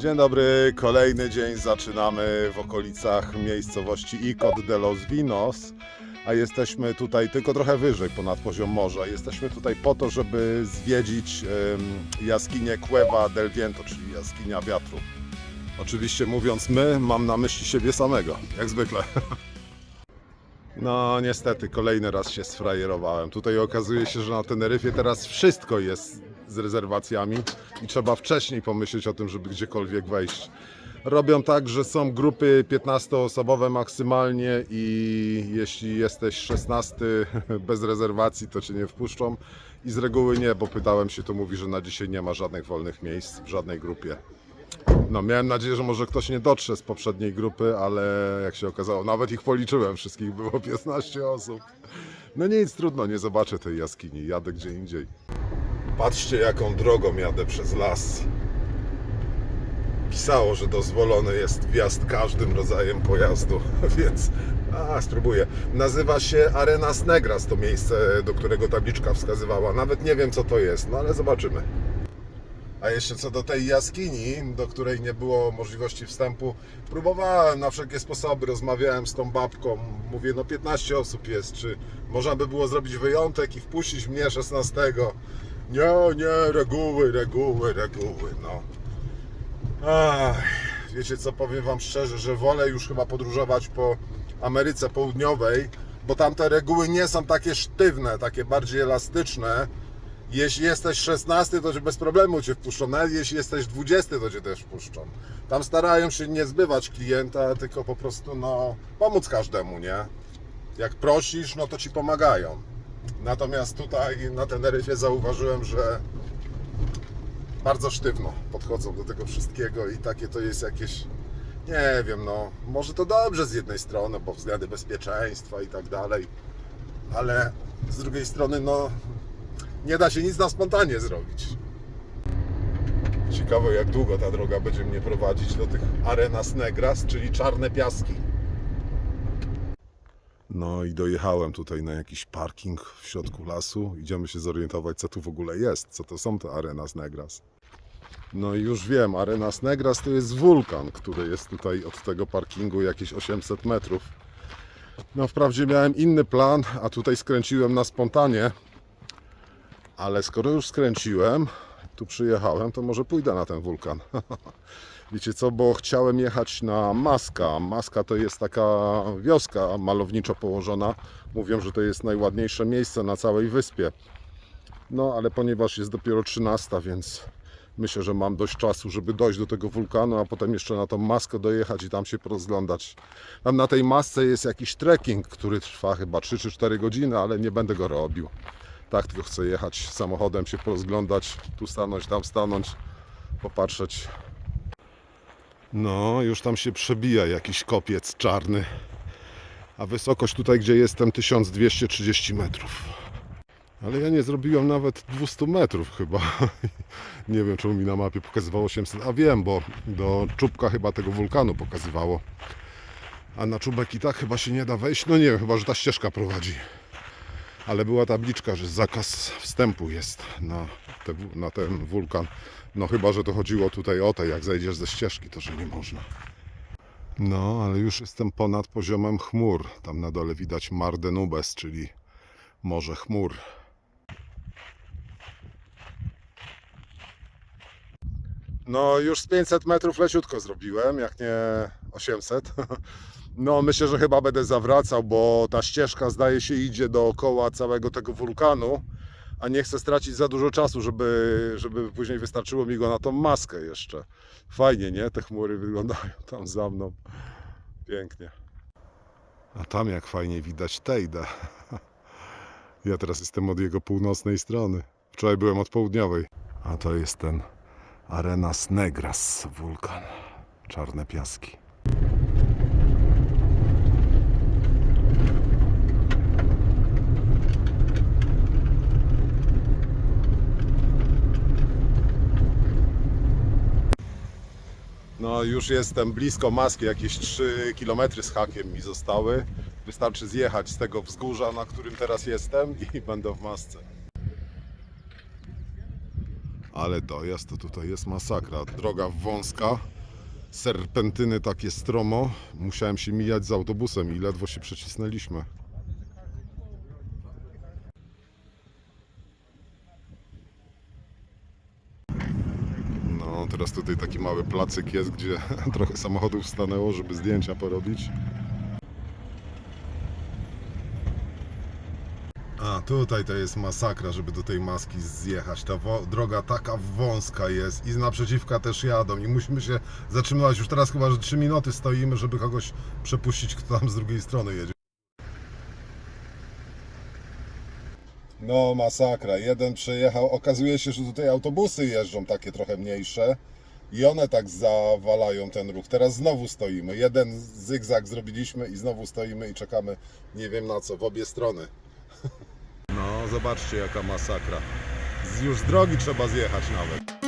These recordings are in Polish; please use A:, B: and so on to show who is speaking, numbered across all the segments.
A: Dzień dobry, kolejny dzień zaczynamy w okolicach miejscowości Icod de los Vinos, a jesteśmy tutaj tylko trochę wyżej ponad poziom morza. Jesteśmy tutaj po to, żeby zwiedzić em, jaskinię Cueva del Viento, czyli jaskinia wiatru. Oczywiście mówiąc my, mam na myśli siebie samego, jak zwykle. No niestety, kolejny raz się sfrajerowałem. Tutaj okazuje się, że na Teneryfie teraz wszystko jest z rezerwacjami i trzeba wcześniej pomyśleć o tym, żeby gdziekolwiek wejść. Robią tak, że są grupy 15-osobowe maksymalnie i jeśli jesteś 16 bez rezerwacji, to cię nie wpuszczą. I z reguły nie, bo pytałem się, to mówi, że na dzisiaj nie ma żadnych wolnych miejsc w żadnej grupie. No, miałem nadzieję, że może ktoś nie dotrze z poprzedniej grupy, ale jak się okazało, nawet ich policzyłem, wszystkich było 15 osób. No nic, trudno, nie zobaczę tej jaskini, jadę gdzie indziej. Patrzcie, jaką drogą jadę przez las. Pisało, że dozwolony jest wjazd każdym rodzajem pojazdu, więc a, spróbuję. Nazywa się Arenas Negras, to miejsce, do którego tabliczka wskazywała. Nawet nie wiem, co to jest, no ale zobaczymy. A jeszcze co do tej jaskini, do której nie było możliwości wstępu, próbowałem na wszelkie sposoby, rozmawiałem z tą babką, mówię, no 15 osób jest, czy można by było zrobić wyjątek i wpuścić mnie 16? Nie, nie, reguły, reguły, reguły, no. Ach, wiecie co, powiem Wam szczerze, że wolę już chyba podróżować po Ameryce Południowej, bo tam te reguły nie są takie sztywne, takie bardziej elastyczne. Jeśli jesteś 16, to cię bez problemu cię wpuszczą. Nawet jeśli jesteś 20, to cię też wpuszczą. Tam starają się nie zbywać klienta, tylko po prostu no, pomóc każdemu, nie? Jak prosisz, no to ci pomagają. Natomiast tutaj na Teneryfie zauważyłem, że bardzo sztywno podchodzą do tego wszystkiego i takie to jest jakieś, nie wiem, no, może to dobrze z jednej strony, bo względy bezpieczeństwa i tak dalej, ale z drugiej strony, no, nie da się nic na spontanie zrobić. Ciekawe, jak długo ta droga będzie mnie prowadzić do tych Arenas Negras, czyli czarne piaski. No i dojechałem tutaj na jakiś parking w środku lasu. Idziemy się zorientować, co tu w ogóle jest, co to są te Arenas Negras. No i już wiem, Arenas Negras to jest wulkan, który jest tutaj od tego parkingu jakieś 800 metrów. No wprawdzie miałem inny plan, a tutaj skręciłem na spontanie. Ale skoro już skręciłem, tu przyjechałem, to może pójdę na ten wulkan. Wiecie co, bo chciałem jechać na Maska. Maska to jest taka wioska malowniczo położona. Mówią, że to jest najładniejsze miejsce na całej wyspie. No, ale ponieważ jest dopiero 13, więc myślę, że mam dość czasu, żeby dojść do tego wulkanu, a potem jeszcze na tą maskę dojechać i tam się porozglądać. Tam na tej masce jest jakiś trekking, który trwa chyba 3 czy 4 godziny, ale nie będę go robił. Tak, tylko chcę jechać samochodem, się porozglądać, tu stanąć, tam stanąć, popatrzeć. No, już tam się przebija jakiś kopiec czarny. A wysokość tutaj, gdzie jestem, 1230 metrów. Ale ja nie zrobiłem nawet 200 metrów chyba. Nie wiem, czemu mi na mapie pokazywało 800. A wiem, bo do czubka chyba tego wulkanu pokazywało. A na czubek i tak chyba się nie da wejść. No nie wiem, chyba, że ta ścieżka prowadzi. Ale była tabliczka, że zakaz wstępu jest na, te, na ten wulkan. No chyba, że to chodziło tutaj o te, jak zejdziesz ze ścieżki, to że nie można. No, ale już jestem ponad poziomem chmur. Tam na dole widać Mar Nubes, czyli Morze Chmur. No, już z 500 metrów leciutko zrobiłem, jak nie 800. No, myślę, że chyba będę zawracał, bo ta ścieżka zdaje się idzie dookoła całego tego wulkanu, a nie chcę stracić za dużo czasu, żeby, żeby później wystarczyło mi go na tą maskę jeszcze. Fajnie, nie? Te chmury wyglądają tam za mną. Pięknie. A tam jak fajnie widać Tejdę. Ja teraz jestem od jego północnej strony. Wczoraj byłem od południowej. A to jest ten Arenas Negras wulkan. Czarne piaski. No już jestem blisko maski, jakieś 3 km z hakiem mi zostały. Wystarczy zjechać z tego wzgórza, na którym teraz jestem i będę w masce. Ale dojazd to tutaj jest masakra. Droga wąska, serpentyny takie stromo. Musiałem się mijać z autobusem i ledwo się przecisnęliśmy. No, teraz tutaj taki mały placyk jest, gdzie trochę samochodów stanęło, żeby zdjęcia porobić. A tutaj to jest masakra, żeby do tej maski zjechać. Ta droga taka wąska jest i z naprzeciwka też jadą i musimy się zatrzymywać. Już teraz chyba, że 3 minuty stoimy, żeby kogoś przepuścić, kto tam z drugiej strony jedzie. No masakra, jeden przejechał. Okazuje się, że tutaj autobusy jeżdżą takie trochę mniejsze i one tak zawalają ten ruch. Teraz znowu stoimy. Jeden zygzak zrobiliśmy i znowu stoimy i czekamy nie wiem na co, w obie strony. No, zobaczcie jaka masakra. Już z drogi trzeba zjechać nawet.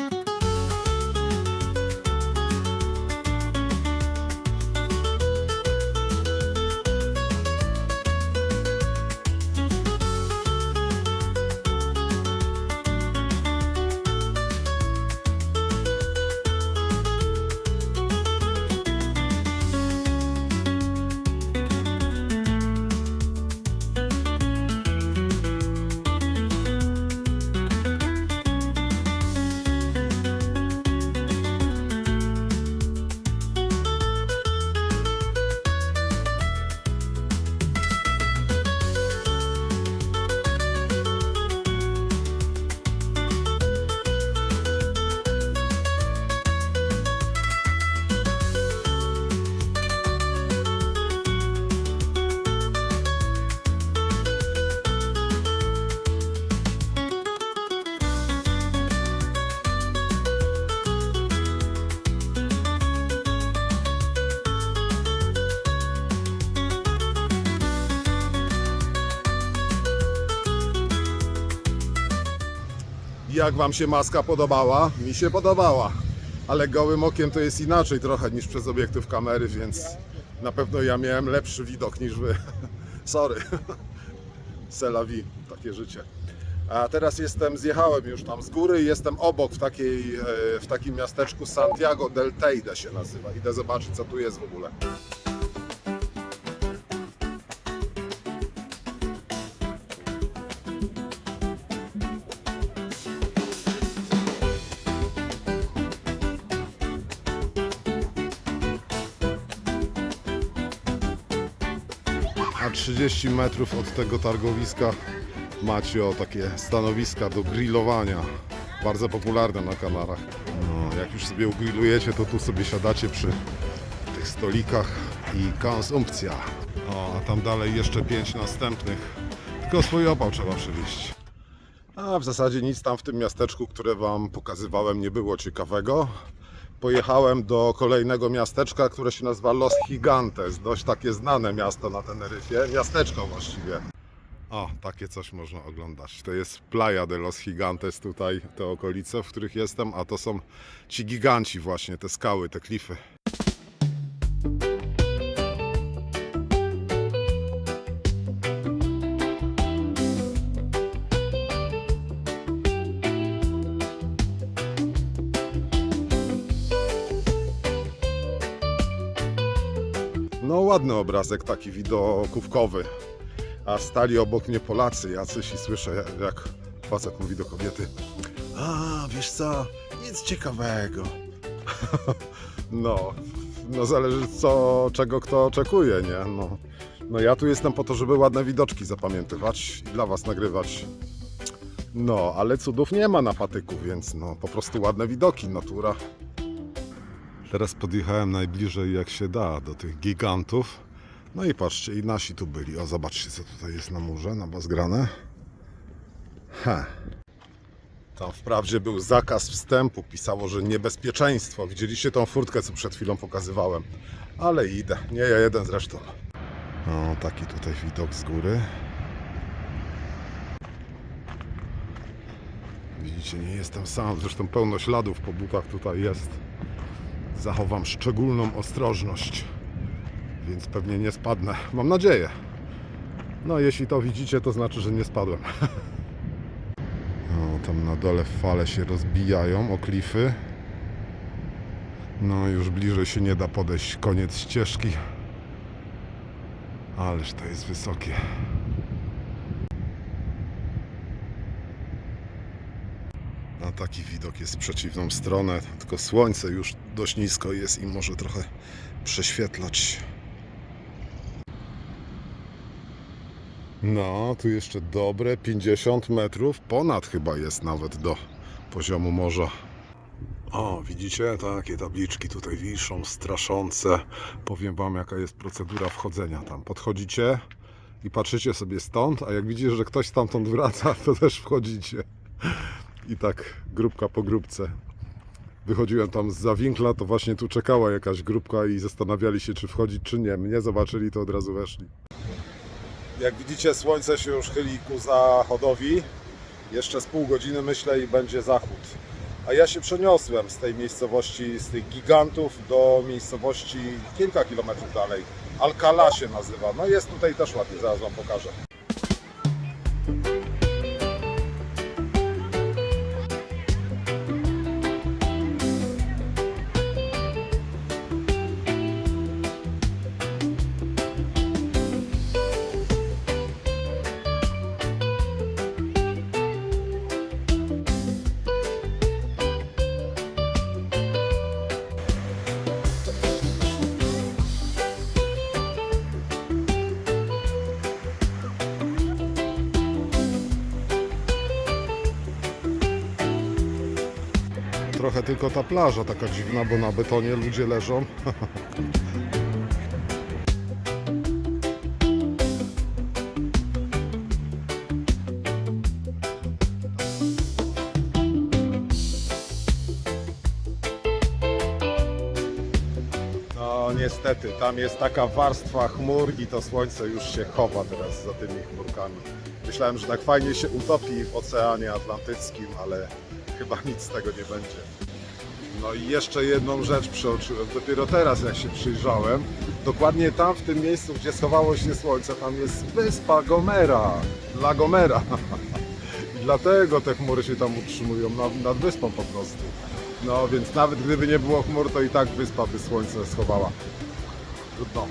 A: Jak Wam się maska podobała? Mi się podobała. Ale gołym okiem to jest inaczej trochę niż przez obiektyw kamery, więc na pewno ja miałem lepszy widok niż Wy. Sorry. Vie, takie życie. A teraz jestem, zjechałem już tam z góry i jestem obok w, takiej, e, w takim miasteczku Santiago del Teide się nazywa. Idę zobaczyć co tu jest w ogóle. A 30 metrów od tego targowiska macie o takie stanowiska do grillowania. Bardzo popularne na Kanarach. No, jak już sobie ugrillujecie, to tu sobie siadacie przy tych stolikach i konsumpcja. O, a tam dalej jeszcze pięć następnych. Tylko swój opał trzeba przywieźć. A w zasadzie nic tam w tym miasteczku, które Wam pokazywałem, nie było ciekawego. Pojechałem do kolejnego miasteczka, które się nazywa Los Gigantes. Dość takie znane miasto na Teneryfie. Miasteczko właściwie. O, takie coś można oglądać. To jest Playa de Los Gigantes tutaj, te okolice, w których jestem, a to są ci giganci właśnie, te skały, te klify. Ładny obrazek taki widokówkowy. A stali obok mnie Polacy jacyś i słyszę jak, facet mówi do kobiety A, wiesz co, nic ciekawego. no, no zależy co, czego kto oczekuje, nie? No, no ja tu jestem po to, żeby ładne widoczki zapamiętywać i dla Was nagrywać. No, ale cudów nie ma na patyku, więc no po prostu ładne widoki, natura. Teraz podjechałem najbliżej jak się da do tych gigantów. No i patrzcie, i nasi tu byli. O, zobaczcie co tutaj jest na murze, na bazgrane. Ha. Tam wprawdzie był zakaz wstępu, pisało, że niebezpieczeństwo. Widzieliście tą furtkę, co przed chwilą pokazywałem. Ale idę, nie ja jeden zresztą. O, taki tutaj widok z góry. Widzicie, nie jestem sam, zresztą pełno śladów po butach tutaj jest. Zachowam szczególną ostrożność, więc pewnie nie spadnę. Mam nadzieję. No, jeśli to widzicie, to znaczy, że nie spadłem. O, tam na dole fale się rozbijają o klify. No już bliżej się nie da podejść. Koniec ścieżki. Ależ to jest wysokie. Taki widok jest w przeciwną stronę, tylko słońce już dość nisko jest i może trochę prześwietlać. No, tu jeszcze dobre 50 metrów, ponad chyba jest nawet do poziomu morza. O, widzicie? Takie tabliczki tutaj wiszą, straszące. Powiem Wam, jaka jest procedura wchodzenia tam. Podchodzicie i patrzycie sobie stąd, a jak widzicie, że ktoś stamtąd wraca, to też wchodzicie. I tak grupka po grupce. Wychodziłem tam z zawinkla, to właśnie tu czekała jakaś grupka i zastanawiali się, czy wchodzić, czy nie. Mnie zobaczyli, to od razu weszli. Jak widzicie, słońce się już chyli ku zachodowi. Jeszcze z pół godziny myślę i będzie zachód. A ja się przeniosłem z tej miejscowości, z tych gigantów do miejscowości kilka kilometrów dalej. Alcala się nazywa. No jest tutaj też ładnie, zaraz Wam pokażę. Trochę tylko ta plaża taka dziwna, bo na betonie ludzie leżą. No niestety, tam jest taka warstwa chmur i to słońce już się chowa teraz za tymi chmurkami. Myślałem, że tak fajnie się utopi w Oceanie Atlantyckim, ale chyba nic z tego nie będzie. No i jeszcze jedną rzecz przeoczyłem. Dopiero teraz jak się przyjrzałem, dokładnie tam w tym miejscu, gdzie schowało się słońce, tam jest wyspa Gomera, La Gomera. I dlatego te chmury się tam utrzymują nad, nad wyspą po prostu. No więc nawet gdyby nie było chmur, to i tak wyspa by słońce schowała. Trudno.